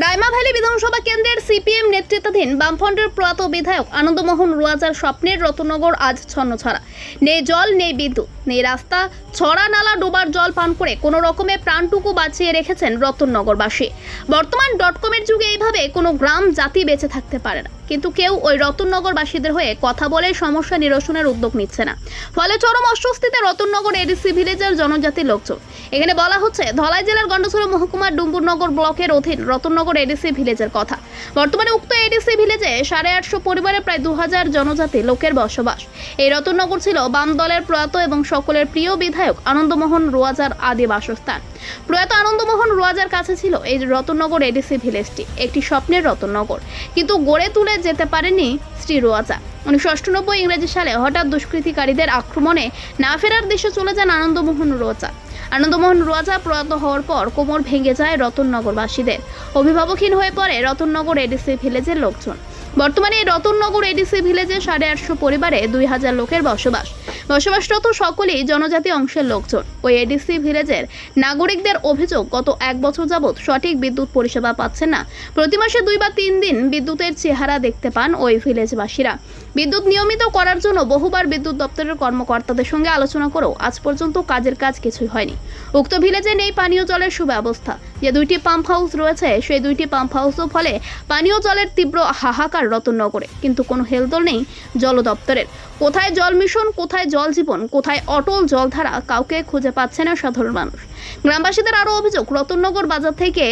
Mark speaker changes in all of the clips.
Speaker 1: রায়মাভ্যালি বিধানসভা কেন্দ্রের সিপিএম নেতৃত্বাধীন বামফ্রন্টের প্রয়াত বিধায়ক আনন্দমোহন রোয়াজার স্বপ্নের রতনগর আজ ছন্নছাড়া। নেই জল, নেই বিদ্যুৎ। নেই রাস্তা ছড়া নালা ডোবার জল পান করে কোনো রকমে প্রাণটুকু বাঁচিয়ে রেখেছেন রতননগরবাসী। বর্তমান ডট কমের যুগে এইভাবে কোনো গ্রাম, জাতি বেঁচে থাকতে পারে না। কিন্তু কেউ ওই রতননগরবাসীদের হয়ে কথা বলে সমস্যা নিরসনের উদ্যোগ নিচ্ছে না। ফলে চরম অস্বস্তিতে রতননগর এডিসি ভিলেজের জনজাতির লোকজন। এখানে বলা হচ্ছে, ধলাই জেলার গন্ডসরা মহকুমার ডুম্বুরনগর ব্লকের অধীন রতননগর এডিসি ভিলেজের কথা। বর্তমানে উক্ত এডিসি ভিলেজে সাড়ে আটশো পরিবারে প্রায় দু হাজার জনজাতি লোকের বসবাস। এই রতননগর ছিল বাম দলের প্রয়াত এবং সকলের প্রিয় বিধায়ক আনন্দমোহন রোয়াজার আদি বাসস্থান। প্রয়াত আনন্দমোহন রোয়াজার কাছে ছিল এই রতননগর এডিসি ভিলেজটি, একটি স্বপ্নের রতননগর। কিন্তু গড়ে তুলে যেতে পারেনি শ্রী রোয়াজা। উনিশশো অষ্টানব্বই ইংরেজি সালে হঠাৎ দুষ্কৃতিকারীদের আক্রমণে না ফেরার দেশে চলে যান আনন্দমোহন রোয়াজা। আনন্দমোহন রোয়াজা প্রয়াত হওয়ার পর কোমর ভেঙে যায় রতননগরবাসীদের। অভিভাবকহীন হয়ে পড়ে রতননগর এডিসি ভিলেজের লোকজন। বর্তমানে রতননগর এডিসি ভিলেজে সাড়ে আটশো পরিবারে দুই হাজার লোকের বসবাস। বসবাসরত সকলেই জনজাতি অংশের লোকজন। ওই এডিসি ভিলেজের নাগরিকদের অভিযোগ গত এক বছর যাবৎ সঠিক বিদ্যুৎ পরিষেবা পাচ্ছেন না। প্রতি মাসে দুই বা তিন দিন বিদ্যুতের চেহারা দেখতে পান ওই ভিলেজবাসীরা। বিদ্যুৎ নিয়মিত করার জন্য বহুবার বিদ্যুৎ দপ্তরের কর্মকর্তাদের সঙ্গে আলোচনা করেও আজ পর্যন্ত কাজের কাজ কিছুই হয়নি। উক্ত ভিলেজে নেই পানীয় জলের সুব্যবস্থা। যে দুইটি পাম্প হাউস রয়েছে, সেই দুইটি পাম্প হাউসও ফলে পানীয় জলের তীব্র হাহাকার রতননগরে কিন্তু কোনো হেলদোল নেই জল দপ্তরের। কোথায় জল মিশন, কোথায় জল জীবন, কোথায় অটল জলধারা, কাউকে খুঁজে পাচ্ছে না সাধারণ মানুষ। গ্রামবাসীদের আরও অভিযোগ রতননগর বাজার থেকে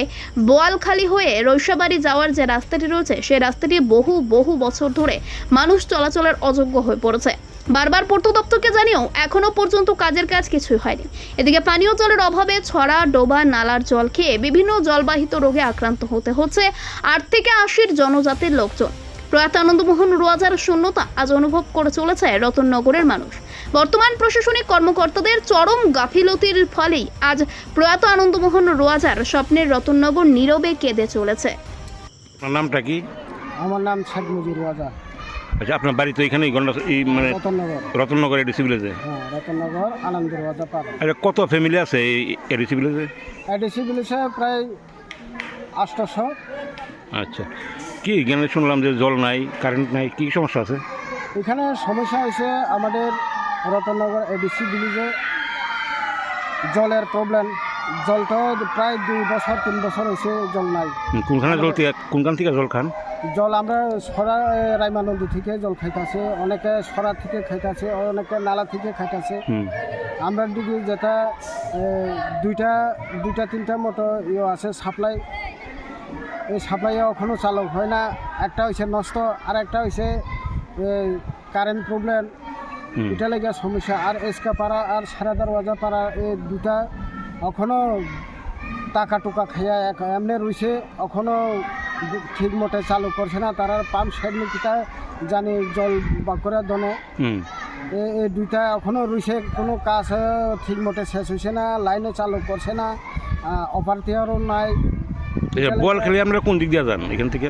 Speaker 1: বোয়ালখালী হয়ে রৈশাবাড়ি যাওয়ার যে রাস্তাটি রয়েছে, সেই রাস্তাটি বহু বহু বছর ধরে মানুষ চলাচলের অযোগ্য হয়ে পড়েছে। বারবার পূর্ত দপ্তরকে জানিয়েও এখনও পর্যন্ত কাজের কাজ কিছুই হয়নি। এদিকে পানীয় জলের অভাবে ছড়া ডোবা নালার জল খেয়ে বিভিন্ন জলবাহিত রোগে আক্রান্ত হতে হচ্ছে আট থেকে আশির জনজাতির লোকজন। প্রয়াত আনন্দমোহন রোয়াজার শূন্যতা আজ অনুভব করে চলেছে রতননগরের মানুষ। বর্তমান প্রশাসনিক কর্মকর্তাদের চরম গাফিলতির ফলেই আজ প্রয়াত আনন্দমোহন রোয়াজার স্বপ্নের রতননগর নীরবে কেঁদে চলেছে।
Speaker 2: নামটা কি?
Speaker 3: আমার নাম শেখ মুজির রাজা
Speaker 2: আচ্ছা আপনার বাড়ি তো এখানেই গন্ডা এই মানে
Speaker 3: রতননগর।
Speaker 2: এডিসি ভিলেজে?
Speaker 3: হ্যাঁ রতননগর আনন্দ পাড়া।
Speaker 2: আচ্ছা কত ফ্যামিলি আছে এই এডিসি ভিলেজে?
Speaker 3: এডিসি বিলিশে প্রায় আষ্টশো
Speaker 2: আচ্ছা কি এখানে শুনলাম যে জল নাই কারেন্ট নাই কি সমস্যা আছে?
Speaker 3: এখানে সমস্যা হয়েছে আমাদের রতননগর এডিসি ভিলেজে জলের প্রবলেম জলটা প্রায় দুই বছর তিন বছর হয়েছে জল নাই।
Speaker 2: কোনখানে জল কোনখান থেকে জল খান?
Speaker 3: জল আমরা সরা রাইমা নদী থেকে জল খাইতেছে অনেকে সরা থেকে খাইতেছে অনেকে নালা থেকে খাইতেছে। আমরা দিকে যেটা দুইটা দুইটা তিনটা মতো ইয়ে আছে সাপ্লাই। এই সাপ্লাই এখনও চালক হয় না। একটা হয়েছে নষ্ট আর একটা হয়েছে কারেন্ট প্রবলেম এটা লেগে সমস্যা। আর এসকা পাড়া আর সারা দরওয়াজা পাড়া এই দুটা এখনও টাকা টুকা খাইয়া এক এমনি রয়েছে এখনও ঠিক মতো চালু করছে না তারা পাম্প সেট নিকিটা জানি জল বা করে দনে। এই দুইটা এখনও রয়েছে কোনো কাজ ঠিক মতো শেষ হয়েছে না লাইনে চালু করছে না অপারেটিয়ারও নাই।
Speaker 2: বল খেলে আমরা কোন দিক দিয়ে যান এখান থেকে?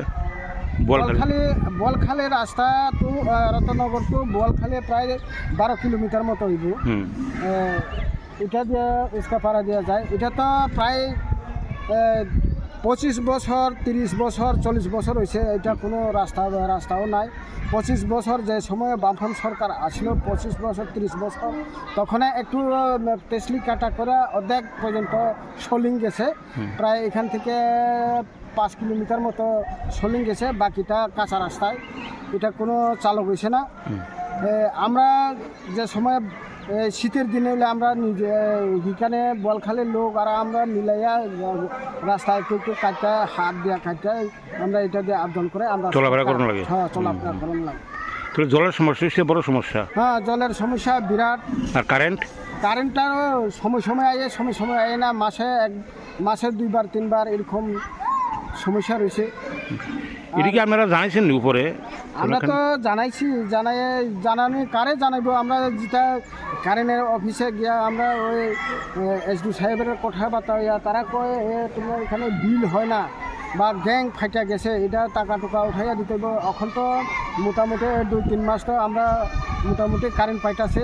Speaker 2: বল খেলে।
Speaker 3: বলখালি বলখালি রাস্তা তো রতনগর তো বলখালি প্রায় বারো কিলোমিটার মতো হইব। এটা দিয়ে ইস্কাপাড়া দেওয়া যায়। এটা তো প্রায় পঁচিশ বছর তিরিশ বছর চল্লিশ বছর হয়েছে এটা কোনো রাস্তা রাস্তাও নাই। পঁচিশ বছর যে সময়ে বামফ্রন্ট সরকার আসলো পঁচিশ বছর তিরিশ বছর তখন একটু তেসলি কাটা করে অর্ধেক পর্যন্ত সলিং গেছে। প্রায় এখান থেকে পাঁচ কিলোমিটার মতো সলিং গেছে বাকিটা কাঁচা রাস্তায়। এটা কোনো চালক হয়েছে না। আমরা যে সময় শীতের দিনে হলে আমরা নিজে এখানে বলখালের লোক আর আমরা মিলাইয়া রাস্তায় একটু একটু কাটটা হাত দিয়া কাটটা আমরা এটা দিয়ে আবেদন করে আমরা
Speaker 2: চলাফেরা করানো লাগে।
Speaker 3: হ্যাঁ চলাফেরা করানো লাগে।
Speaker 2: তাহলে জলের সমস্যা সে বড় সমস্যা।
Speaker 3: হ্যাঁ জলের সমস্যা বিরাট।
Speaker 2: আর কারেন্ট
Speaker 3: কারেন্টটারও সময় সময় আয়ে সময় সময় আয়ে না মাসে এক মাসে দুইবার তিনবার এরকম সমস্যা রয়েছে।
Speaker 2: এদিকে আপনারা জানাইছেন নি উপরে?
Speaker 3: আমরা তো জানাইছি জানাই জানানি কারে জানাইবো? আমরা যেটা কারেন্টের অফিসে গিয়া আমরা ওই এসডি সাহেবের কথাবার্তা হইয়া তারা কয় এ তোমার এখানে বিল হয় না বা গ্যাং ফাইটা গেছে এটা টাকা টুকা উঠাইয়া দিতে। এখন তো মোটামুটি দুই তিন মাস তো আমরা মোটামুটি কারেন্ট পাইতাছে।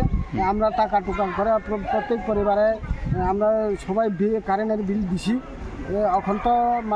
Speaker 3: আমরা টাকা টুকা করে প্রত্যেক পরিবারে আমরা সবাই কারেন্টের বিল দিছি। এখন তো মানে